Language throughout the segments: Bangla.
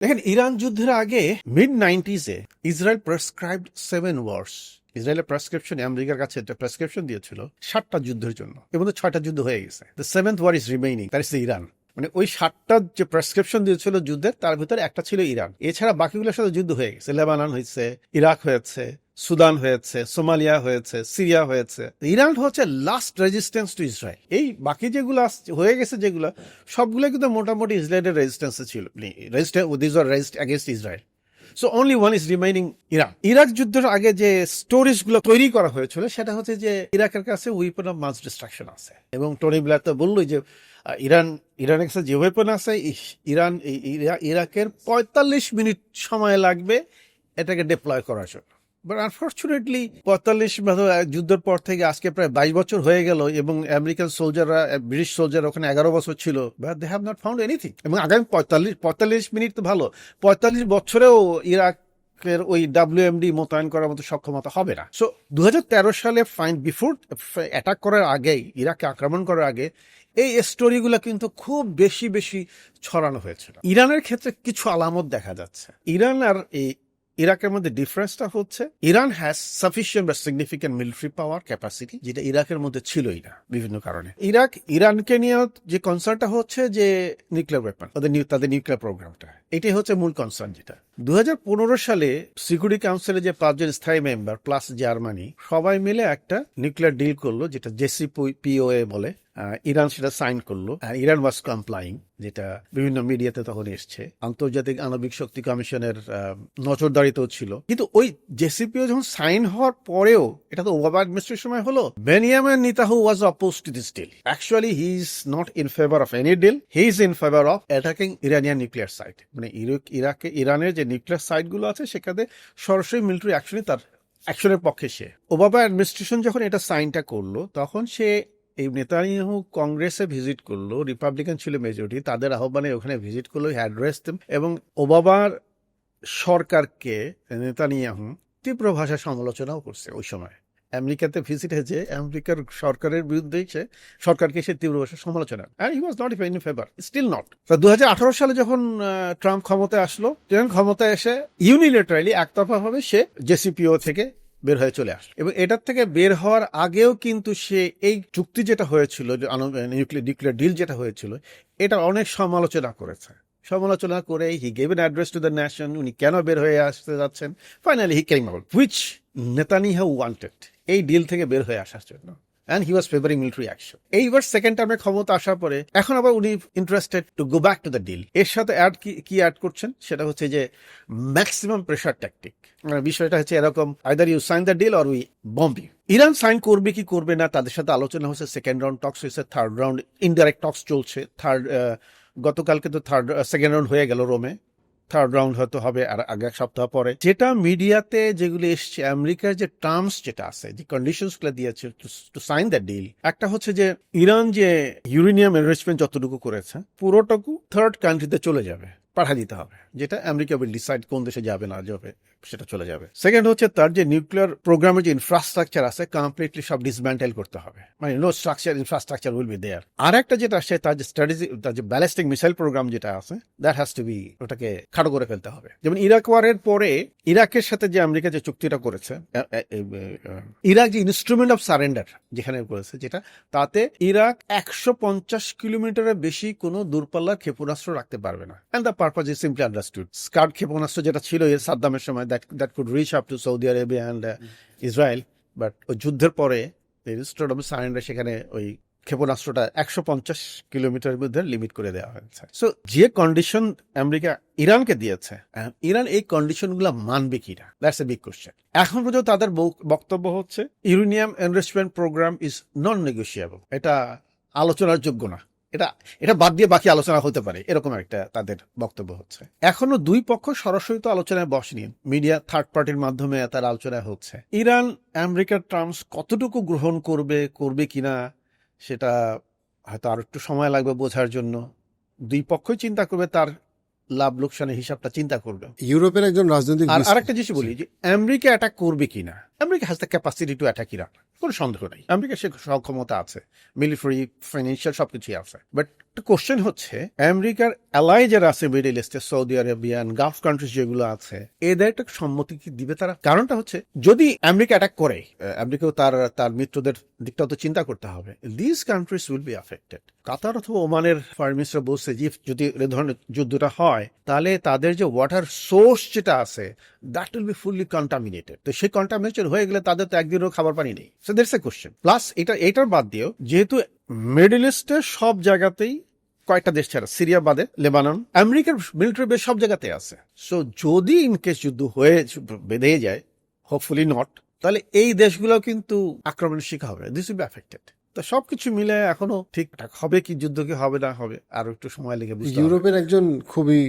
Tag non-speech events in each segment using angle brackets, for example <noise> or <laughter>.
দেখেন, ইরান যুদ্ধের আগে মিড নাইনটিজে ইসরায়েল প্রেসক্রাইবড সেভেন ওয়ার্স ইসরায়েলের প্রেসক্রিপশন আমেরিকার কাছে একটা প্রেসক্রিপশন দিয়েছিল সাতটা যুদ্ধের জন্য। মধ্যে ছয়টা যুদ্ধ হয়ে গেছে। The seventh war is remaining that is Iran মানে ওই সাতটা যে প্রেসক্রিপশন দিয়েছিল যুদ্ধের, তার ভিতরে একটা ছিল ইরান। এছাড়া বাকিগুলোর সাথে যুদ্ধ হয়ে গেছে। লেবানন হয়েছে, ইরাক হয়েছে সুদান হয়েছে, সোমালিয়া হয়েছে, সিরিয়া হয়েছে। ইরান হচ্ছে লাস্ট রেজিস্ট্যান্স টু ইসরায়েল এই বাকি যেগুলো হয়ে গেছে যেগুলো, সবগুলো কিন্তু মোটামুটি ইসরায়েলের রেজিস্ট্যান্সে ছিল। This are resist Israel so only one is remaining Iraq Iraq যুদ্ধের আগে যে স্টোরিজগুলো তৈরি করা হয়েছিল, সেটা হচ্ছে যে ইরাকের কাছে উইপন অফ মাস ডিস্ট্রাকশন আছে। এবং টনি ব্ল্যার তো বললোই যে ইরান, ইরানের কাছে যে ওয়েপন আছে ইরান ইরা- ইরাকের পঁয়তাল্লিশ মিনিট সময় লাগবে এটাকে ডিপ্লয় করার জন্য। বাট আনফর্চুনেটলি পঁয়তাল্লিশ যুদ্ধের পর থেকে আজকে প্রায় বাইশ বছর হয়ে গেল এবং আমেরিকান সোলজাররা ব্রিটিশ সোলজার ওখানে এগারো বছর ছিল। But they have not found anything এবং আগামী পঁয়তাল্লিশ পঁয়তাল্লিশ মিনিট তো ভালো। পঁয়তাল্লিশ বছরেও ইরাকের ওই ডাব্লিউএমডি মোতায়েন করার মতো সক্ষমতা হবে না। সো দু হাজার তেরো সালে ফাইন বিফোর অ্যাটাক করার আগেই, ইরাককে আক্রমণ করার আগে, এই স্টোরিগুলো কিন্তু খুব বেশি বেশি ছড়ানো হয়েছিল। ইরানের ক্ষেত্রে কিছু আলামত দেখা যাচ্ছে। ইরান আর এই ইরাকের মধ্যে ডিফারেন্সটা হচ্ছে, ইরান হ্যাজ সাফিসিয়েন্ট বা সিগনিফিকেন্ট মিলিটারি পাওয়ার ক্যাপাসিটি যেটা ইরাকের মধ্যে ছিলই না বিভিন্ন কারণে। ইরাক, ইরানকে নিয়ে যে কনসার্নটা হচ্ছে যে নিউক্লিয়ার ওয়েপন ওদের তাদের নিউক্লিয়ার প্রোগ্রামটা এটাই হচ্ছে মূল কনসার্ন যেটা। দু হাজার পনেরো সালে সিকিউরিটি কাউন্সিলের যে পাঁচজন স্থায়ী মেম্বার প্লাস জার্মানি সবাই মিলে একটা নিউক্লিয়ার ডিল করল, যেটা জেসি পিওএ বলে। ইরান সেটা সাইন করল। ইরান ওয়াজ কমপ্লাইং যেটা বিভিন্ন মিডিয়াতে তখন এসছে। আন্তর্জাতিক আণবিক শক্তি কমিশনের নজরদারিতেও ছিল। কিন্তু ওই জেসিপিও যখন সাইন হওয়ার পরেও, এটা তো ওবামা অ্যাডমিনিস্ট্রেশন সময় হলো, Benjamin Netanyahu was oppose to this deal actually he is not in favour of any deal he is in favour of attacking Iranian nuclear site মানে ইরাক ইরানের যে নিউক্লিয়ার সাইটগুলো আছে, সেখানে সরাসরি মিলিটারি অ্যাকশনে তার অ্যাকশনের পক্ষে সে। ওবামা অ্যাডমিনিস্ট্রেশন যখন এটা সাইনটা করল, তখন সে এই নেতানিয়াহু কংগ্রেসে ভিজিট করল, রিপাবলিকান ছিল মেজরিটি তাদের আহ্বানে ওখানে ভিজিট করল অ্যাড্রেস এবং ওবামার সরকারকে নেতানিয়াহু তীব্র ভাষা সমালোচনাও করছে ওই সময়। আমেরিকাতে ভিজিট হয়েছে, আমেরিকার সরকারের বিরুদ্ধে সে, সরকারকে সে তীব্র ভাষা সমালোচনা আর he was not in favour still not দু হাজার আঠারো সালে যখন ট্রাম্প ক্ষমতায় আসলো তখন ক্ষমতায় এসে ইউনিলেটারালি একতরফা ভাবে সে জেসিপিও থেকে বের হয়ে চলে আসে এবং এটার থেকে বের হওয়ার আগেও কিন্তু সে এই চুক্তি যেটা হয়েছিল নিউক্লিয়ার নিউক্লিয়ার ডিল যেটা হয়েছিল, এটা অনেক সমালোচনা করেছে। সমালোচনা করে he gave an address to the nation উনি কেন বের হয়ে আসতে যাচ্ছেন? Finally he came out which Netanyahu wanted এই ডিল থেকে বের হয়ে আসার জন্য। And he was favouring military action এইবার সেকেন্ড টার্মে ক্ষমতা আসার পরে, এখন আবার উনি interested to go back to the deal এর সাথে অ্যাড কি অ্যাড করছেন? সেটা হচ্ছে যে ম্যাক্সিমাম প্রেশার ট্যাকটিক বিষয়টা হচ্ছে এরকম either you sign the deal or we bomb you Iran sign করবে কি করবে না, তাদের সাথে আলোচনা হচ্ছে সেকেন্ড রাউন্ড টক্স হয়েছে থার্ড রাউন্ড ইনডাইরেক্ট টক্স চলছে থার্ড গতকালকে তো থার্ড সেকেন্ড রাউন্ড হয়ে গেল রোমে। থার্ড রাউন্ড হয়তো হবে আর আগে এক সপ্তাহ পরে। যেটা মিডিয়াতে যেগুলি এসছে, আমেরিকার যে টার্মস যেটা আছে, যে কন্ডিশনসগুলো দিয়েছে টু সাইন দ্য ডিল একটা হচ্ছে যে ইরান যে ইউরেনিয়াম এনরিচমেন্ট যতটুকু করেছে, পুরোটুকু থার্ড কান্ট্রিতে চলে যাবে। পাঠা দিতে হবে, যেটা আমেরিকা উইল ডিসাইড কোন দেশে যাবে, না যাবে, সেটা চলে যাবে। সেকেন্ড হচ্ছে তার যে নিউক্লিয়ার প্রোগ্রামের যে ইনফ্রাস্ট্রাকচার আছে কমপ্লিটলি সব ডিসম্যান্টেল করতে হবে। মানে no structure infrastructure will be there আর একটা যেটা আসছে তার যে স্ট্র্যাটেজি তার যে ব্যালিস্টিক মিসাইল প্রোগ্রাম যেটা আছে দ্যাট হ্যাজ টু বি ওটাকে খাটো করে ফেলতে হবে। যেমন ইরাক ওয়ারের পরে, ইরাকের সাথে যে আমেরিকা যে চুক্তিটা করেছে ইরাক যে ইনস্ট্রুমেন্ট অফ সারেন্ডার যেখানে করেছে যেটা, তাতে ইরাক একশো পঞ্চাশ কিলোমিটারের বেশি কোনো দূরপাল্লার ক্ষেপণাস্ত্র রাখতে পারবে না। And the purpose is simply understood Scud ক্ষেপণাস্ত্র যেটা ছিল এর সাদ্দামের সময় that that could reach up to Saudi Arabia and Israel but ওই যুদ্ধের পরে ইনস্ট্রুমেন্ট অফ সারেন্ডার সেখানে ওই ক্ষেপণাস্ত্রটা একশো পঞ্চাশ কিলোমিটার মধ্যে লিমিট করে দেওয়া হয়েছে। সো যে কন্ডিশন আমেরিকা ইরানকে দিয়েছে ইরান এই কন্ডিশনগুলা মানবে কিনা দ্যাটস এ বিগ কোশ্চেন এখন পর্যন্ত তাদের বক- বক্তব্য হচ্ছে uranium enrichment programme is non negotiable এটা আলোচনার যোগ্য না। এটা এটা বাদ দিয়ে বাকি আলোচনা হতে পারে। এরকম একটা তাদের বক্তব্য হচ্ছে। এখনও দুই পক্ষ সরাসরি তো আলোচনায় বসেনি। মিডিয়া থার্ড পার্টির মাধ্যমে তার আলোচনা হচ্ছে। ইরান আমেরিকার টার্মস কতটুকু গ্রহণ করবে করবে কিনা সেটা হয়তো আর একটু সময় লাগবে বোঝার জন্য। দুই পক্ষই চিন্তা করবে তার লাভ লোকসানের হিসাবটা চিন্তা করবে। ইউরোপের একজন রাজনৈতিক আর আরেকটা জিনিস বলি যে আমেরিকা অ্যাটাক করবে কিনা? America has the capacity to attack Iran কোনো সন্দেহ নেই। আমেরিকা সে সক্ষমতা আছে, মিলিটারি ফাইন্যান্সিয়াল সবকিছুই আছে। বাট কোশ্চেন হচ্ছে, আমেরিকার অ্যালাই যারা আছে মিডিল ইস্টে, সৌদি আরবিয়ান গালফ কান্ট্রিজ যেগুলো আছে, এদের একটা সম্মতি কি দিবে তারা? কারণটা হচ্ছে, যদি আমেরিকা অ্যাটাক করে আমেরিকাও তার তার মিত্রদের দিকটাও তো চিন্তা করতে হবে। This countries will be affected Qatar অথবা ওমানের মিনিস্টার বলছে যে যদি এ ধরনের যুদ্ধটা হয়, তাহলে তাদের যে ওয়াটার সোর্স যেটা আছে that will be fully contaminated তো সেই কন্টামিনেশন হয়ে গেলে তাদের তো একদিনও খাবার পানি নেই। So that's a question plus এটা, এটার বাদ দিয়েও, যেহেতু মিডল ইস্টে সব জায়গাতেই কয়েকটা দেশ ছাড়া, সিরিয়া বাদে, লেবানন, আমেরিকার মিলিটারি বেস সব জায়গাতে আছে। সো যদি ইনকেস যুদ্ধ হয়ে বেঁধে যায় হোপফুলি নট তাহলে এই দেশগুলো কিন্তু আক্রমণের শিকার হবে দিস উইল বি অ্যাফেক্টেড তো সবকিছু মিলে এখনও ঠিকঠাক হবে কি, যুদ্ধ কি হবে, না হবে, আরও একটু সময় লেগে ইউরোপের একজন খুবই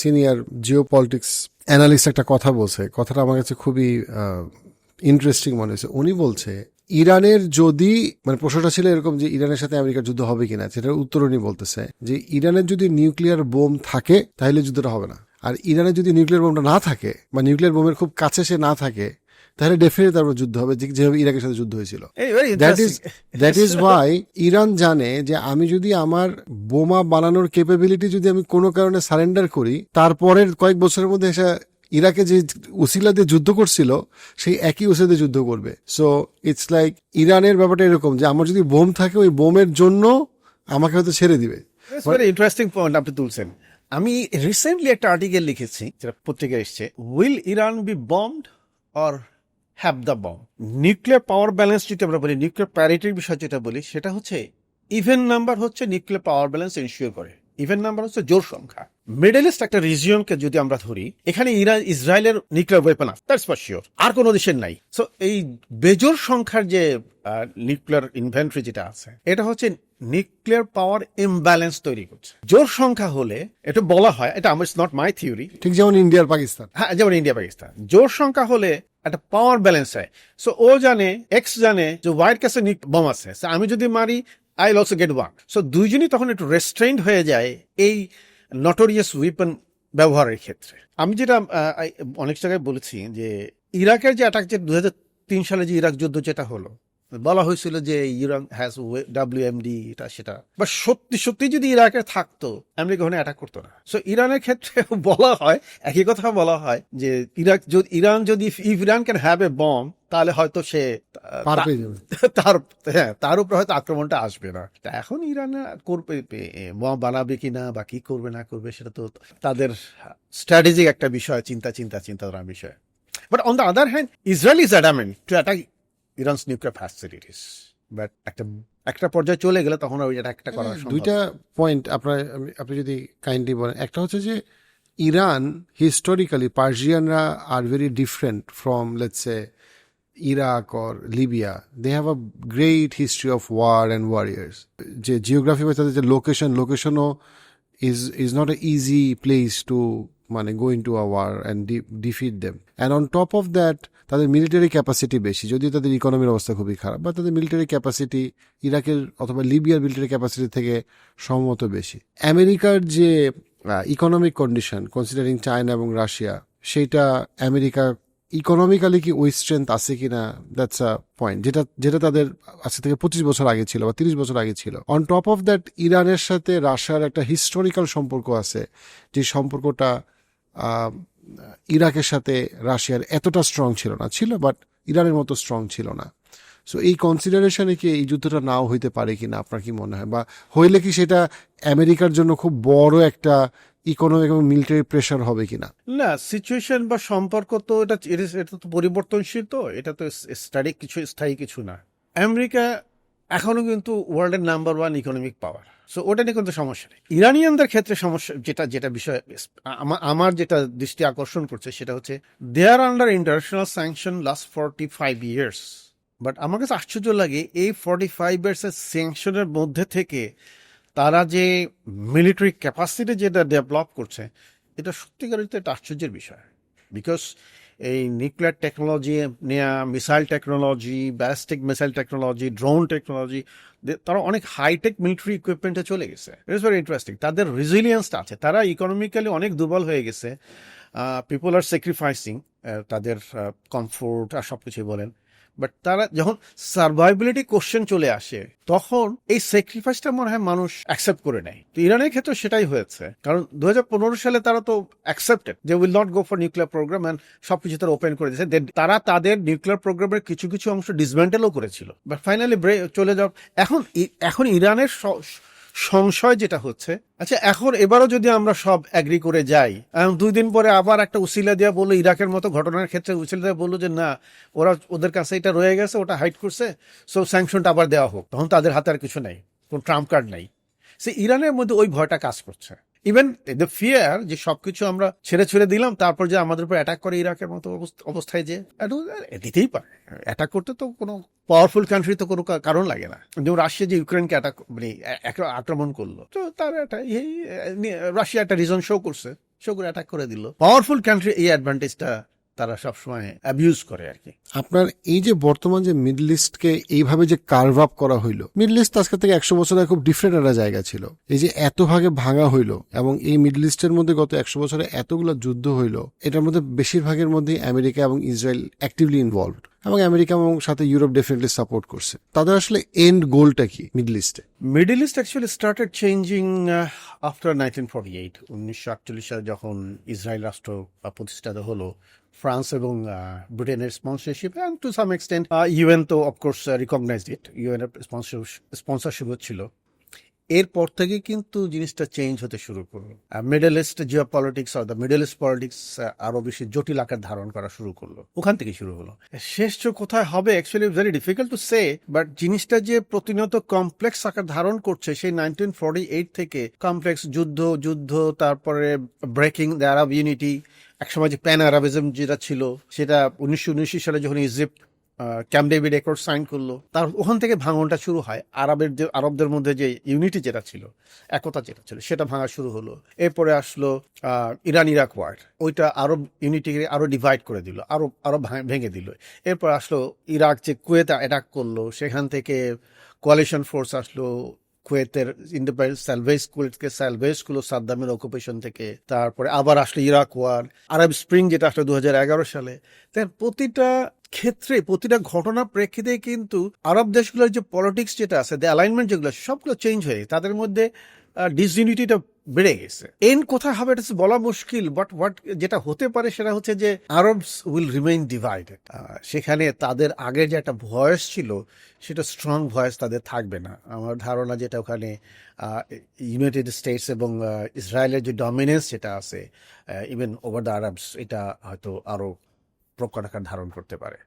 সিনিয়র জিও পলিটিক্স অ্যানালিস্ট একটা কথা বলছে। কথাটা আমার কাছে খুবই ইন্টারেস্টিং মনে হয়েছে। উনি বলছে ইরানের যদি মানে প্রশ্নটা ছিল এরকম যে ইরানের সাথে আমেরিকার যুদ্ধ হবে কিনা সেটার উত্তর উনি বলতেছে যে ইরানের যদি নিউক্লিয়ার বোম থাকে তাহলে যুদ্ধটা হবে না। আর ইরানের যদি নিউক্লিয়ার বোমটা না থাকে বা নিউক্লিয়ার বোমের খুব কাছে সে না থাকে তাহলে ডেফিনেটলি তারপর যুদ্ধ হবে যেভাবে ইরাকের সাথে যুদ্ধ হয়েছিল। That is that is why Iran জানে যে আমি যদি আমার বোমা বানানোর ক্যাপাবিলিটি যদি আমি কোনো কারণে সারেন্ডার করি তারপরের কয়েক বছরের মধ্যে এসে ইরাকে যে উসিলা দিয়ে যুদ্ধ করছিল, সেই একই উসিলা দিয়ে যুদ্ধ করবে। সো ইটস লাইক ইরানের ব্যাপারটা এরকম যে আমার যদি বোম থাকে, ওই বোমের জন্য আমাকে হয়তো ছেড়ে দিবে। ইন্টারেস্টিং পয়েন্ট আপনি তুলছেন। আমি রিসেন্টলি একটা আর্টিকেল লিখেছি, যেটা পত্রিকায় এসছে will Iran be bombed or have the bomb nuclear power balance যেটা আমরা বলি নিউক্লিয়ার প্যারিটির বিষয় যেটা বলি, সেটা হচ্ছে ইভেন নাম্বার হচ্ছে নিউক্লিয়ার পাওয়ার ব্যালেন্স এনশিওর করে। ইভেন নাম্বার হচ্ছে জোর সংখ্যা। মিডল ইস্ট একটা রিজিয়নকে যদি আমরা ধরি এখানে ইরান ইসরায়েলের নিউক্লিয়ার ওয়েপন আছে দ্যাটস ফর শিওর আর কোনো দেশের নাই। সো এই বেজোর সংখ্যার যে নিউক্লিয়ার ইনভেন্টরি যেটা আছে এটা হচ্ছে নিউক্লিয়ার পাওয়ার ইমব্যালেন্স তৈরি করছে। জোর সংখ্যা হলে এটা বলা হয় এটা আমার নট মাই থিওরি ঠিক যেমন ইন্ডিয়ার পাকিস্তান। হ্যাঁ যেমন ইন্ডিয়া পাকিস্তান। জোর সংখ্যা হলে একটা পাওয়ার ব্যালেন্স হয়। সো ও জানে এক্স জানে যে হোয়াইট কাছে বম আছে। আমি যদি মারি I also get one so দুইজনই তখন একটু রেস্ট্রেন্ড হয়ে যায় এই নটোরিয়াস উইপন ব্যবহারের ক্ষেত্রে। আমি যেটা অনেক জায়গায় বলেছি যে, ইরাকের যে অ্যাটাক যে দু সালে যে ইরাক যুদ্ধ যেটা হলো বলা হয়েছিল যে ইরান হ্যাজ ডাব্লিউ ডাব্লিউএমডি এটা সেটা। বা সত্যি সত্যি যদি ইরাকে থাকতো আমেরিকা ওখানে অ্যাটাক করতো না। সো ইরানের ক্ষেত্রে <laughs> বলা হয় একই কথা বলা হয় যে ইরাক যদি ইরান যদি if Iran can have a bomb তাহলে হয়তো সে <laughs> তার হ্যাঁ তার উপর হয়তো আক্রমণটা আসবে না। তা এখন ইরান করবে বানাবে কিনা বা কি করবে না করবে সেটা তো তাদের স্ট্র্যাটেজিক একটা বিষয় চিন্তা চিন্তা চিন্তাধারার বিষয়। But on the other hand Israel is adamant to attack Iran's nuclear facilities but একটা একটা পর্যায়ে চলে গেলে তখন ওই একটা করা সম্ভব। দুইটা পয়েন্ট আপনার আপনি যদি কাইন্ডলি বলেন। একটা হচ্ছে যে ইরান হিস্টোরিক্যালি পার্সিয়ানরা আর very different from let's a Iraq or Libya they have a great history of war and warriors যে জিওগ্রাফি বা তাদের যে location লোকেশনও is is not a easy place to মানে go in to a war and defeat them and on top of that তাদের মিলিটারি ক্যাপাসিটি বেশি, যদিও তাদের ইকোনমির অবস্থা খুবই খারাপ, বা তাদের মিলিটারি ক্যাপাসিটি ইরাকের অথবা লিবিয়ার মিলিটারি ক্যাপাসিটি থেকে সম্মত বেশি। আমেরিকার যে ইকোনমিক কন্ডিশন কনসিডারিং চায়না এবং রাশিয়া সেইটা আমেরিকা ইকোনমিক্যালি কি ওই স্ট্রেংথ আছে কিনা দ্যাটস আ পয়েন্ট যেটা যেটা তাদের আজকে থেকে পঁচিশ বছর আগে ছিল বা তিরিশ বছর আগে ছিল। অন টপ অফ দ্যাট ইরানের সাথে রাশিয়ার একটা হিস্টোরিক্যাল সম্পর্ক আছে, যে সম্পর্কটা ইরাকের সাথে রাশিয়ার এতটা স্ট্রং ছিল না, ছিল বাট ইরানের মতো স্ট্রং ছিল না। সো এই কনসিডারেশনে কি এই যুদ্ধটা নাও হইতে পারে কি না আপনার কি মনে হয়? বা হইলে কি সেটা আমেরিকার জন্য খুব বড় একটা ইকোনমিক এবং মিলিটারি প্রেশার হবে কিনা? না সিচুয়েশন বা সম্পর্ক তো এটা, এটা- তো পরিবর্তনশীল তো, এটা তো স্টাডি কিছু স্থায়ী কিছু না। আমেরিকা এখনও কিন্তু ওয়ার্ল্ডের number one economic power so ওটা নিয়ে কিন্তু সমস্যা নেই। ইরানিয়ানদের ক্ষেত্রে সমস্যা, যেটা যেটা বিষয়, আমা- আমার যেটা দৃষ্টি আকর্ষণ করছে সেটা হচ্ছে they are under international sanction last forty five years but আমার কাছে আশ্চর্য লাগে, এই ফর্টি ফাইভ ইয়ার্স এর স্যাংশনের মধ্যে থেকে তারা যে মিলিটারি ক্যাপাসিটি যেটা ডেভেলপ করছে, এটা সত্যিকারের তো একটা আশ্চর্যের বিষয়। বিকজ এই নিউক্লিয়ার টেকনোলজি নেয়া missile technology ballistic missile technology drone technology তারা অনেক হাইটেক মিলিটারি ইকুইপমেন্টে চলে গেছে। ইট ইস ভেরি ইন্টারেস্টিং তাদের রেজিলিয়েন্সটা আছে। তারা ইকোনমিক্যালি অনেক দুর্বল হয়ে গেছে। পিপল আর স্যাক্রিফাইসিং তাদের কমফোর্ট আর সব কিছুই বলেন। বাট তারা যখন সার্ভাইবিলিটি কোশ্চেন চলে আসে, তখন এই স্যাক্রিফাইসটা মনে হয় মানুষ অ্যাকসেপ্ট করে নেয়। তো ইরানের ক্ষেত্রে সেটাই হয়েছে। কারণ দু হাজার পনেরো সালে তারা তো অ্যাকসেপ্টেড যে will not go for nuclear program and সবকিছু তারা ওপেন করে দিয়েছে। তারা তাদের নিউক্লিয়ার প্রোগ্রামের কিছু কিছু অংশ ডিসমেন্টেলও করেছিল। বাট ফাইনালি ব্রে চলে যাও এখন এখন ইরানের সংশয় যেটা হচ্ছে আচ্ছা এখন এবারও যদি আমরা সব অ্যাগ্রি করে যাই দুই দিন পরে আবার একটা উসিলা দেওয়া বলল, ইরাকের মতো ঘটনার ক্ষেত্রে উসিলা দেওয়া বলল যে, না, ওরা ওদের কাছে এটা রয়ে গেছে, ওটা হাইট করছে সো স্যাংশনটা আবার দেওয়া হোক। তখন তাদের হাতে আর কিছু নেই, কোনো ট্রাম্প কার্ড নেই। সে ইরানের মধ্যে ওই ভয়টা কাজ করছে। ইভেন দ্য ফিয়ার যে সবকিছু আমরা ছেড়ে ছেড়ে দিলাম, তারপর যে আমাদের উপর অ্যাটাক করে ইরাকের মতো অবস্থায় যে দিতেই পারে। অ্যাটাক করতে তো কোনো পাওয়ারফুল কান্ট্রি তো কোনো কারণ লাগে না। যেমন রাশিয়া যে ইউক্রেনকে অ্যাটাক মানে আক্রমণ করল, তো তার একটা এই রাশিয়া একটা রিজন শো করছে শো করে অ্যাটাক করে দিল। পাওয়ারফুল কান্ট্রি এই অ্যাডভান্টেজটা তারা সবসময় অ্যাবিউজ করে আর কি। আপনার এই যে বর্তমান যে মিডল ইস্টকে এইভাবে যে কার্ভ আপ করা হইল মিডল ইস্ট আজকে থেকে একশো বছর আগে খুব ডিফারেন্ট একটা জায়গা ছিল। এই যে এত ভাগে ভাঙা হইল এবং এই মিডল ইস্টের মধ্যে গত একশো বছরে এতগুলো যুদ্ধ হইল এটার মধ্যে বেশিরভাগের মধ্যে আমেরিকা এবং ইসরায়েল অ্যাক্টিভলি ইনভলভড এবং আমেরিকা এবং সাথে ইউরোপ ডেফিনেটলি সাপোর্ট করছে। তাদের আসলে এন্ড গোলটা কি মিডল ইস্টে middle east actually started changing after nineteen forty eight উনিশশো আটচল্লিশ সালে যখন ইসরায়েল রাষ্ট্র প্রতিষ্ঠিত হলো ফ্রান্স এবং ব্রিটেনের sponsorship and to some extent UN তো of course recognized it UN এর স্পন্সরশিপ হচ্ছিল এরপর থেকে কিন্তু জিনিসটা চেঞ্জ হতে শুরু করল। Middle east geopolitics or the middle east politics আরও বেশি জটিল আকার ধারণ করা শুরু করল। ওখান থেকে শুরু হলো। শেষ কোথায় হবে actually very difficult to say but জিনিসটা যে প্রতিনিয়ত কমপ্লেক্স আকার ধারণ করছে, সেই নাইনটিন এইট থেকে কমপ্লেক্স যুদ্ধ যুদ্ধ, তারপরে ব্রেকিং দ্য আরব ইউনিটি একসময় যে প্যান আরবিজম যেটা ছিল, সেটা উনিশশো উনিশি সালে যখন Egypt Camp David accord sign করল, তার ওখান থেকে ভাঙনটা শুরু হয়। আরবের যে, আরবদের মধ্যে যে ইউনিটি যেটা ছিল, একতা যেটা ছিল, সেটা ভাঙা শুরু হলো। এরপরে আসলো ইরান ইরাক ওয়ার ওইটা আরব ইউনিটিকে আরও ডিভাইড করে দিল, আরও আরও ভেঙে দিল। এরপর আসলো ইরাক যে কুয়েতা অ্যাটাক করল, সেখান থেকে কোয়ালিশন ফোর্স আসলো কুয়েতের ইন্ডিপেন্ডেন্ট স্কুল কুয়েতকে সালভেজ করল সাদ্দামের অকুপেশন থেকে তারপরে আবার আসলে ইরাক ওয়ার আরব স্প্রিং যেটা আসলে দু সালে। তার প্রতিটা ক্ষেত্রে, প্রতিটা ঘটনা প্রেক্ষিতে কিন্তু আরব দেশগুলোর যে পলিটিক্স যেটা আছে দ্য অ্যালাইনমেন্ট যেগুলো সবগুলো চেঞ্জ হয়ে, তাদের মধ্যে ডিসইউনিটিটা বেড়ে গেছে। এন কোথায় হবে এটা বলা মুশকিল বাট হোয়াট যেটা হতে পারে সেটা হচ্ছে যে আরবস উইল রিমেইন ডিভাইডেড সেখানে তাদের আগের যে একটা ভয়েস ছিল, সেটা স্ট্রং ভয়েস তাদের থাকবে না। আমার ধারণা যেটা ওখানে ইউনাইটেড স্টেটস এবং ইসরায়েলের যে ডমিনেন্স যেটা আছে ইভেন ওভার দ্য আরবস এটা হয়তো আরও প্রকট আকার ধারণ করতে পারে।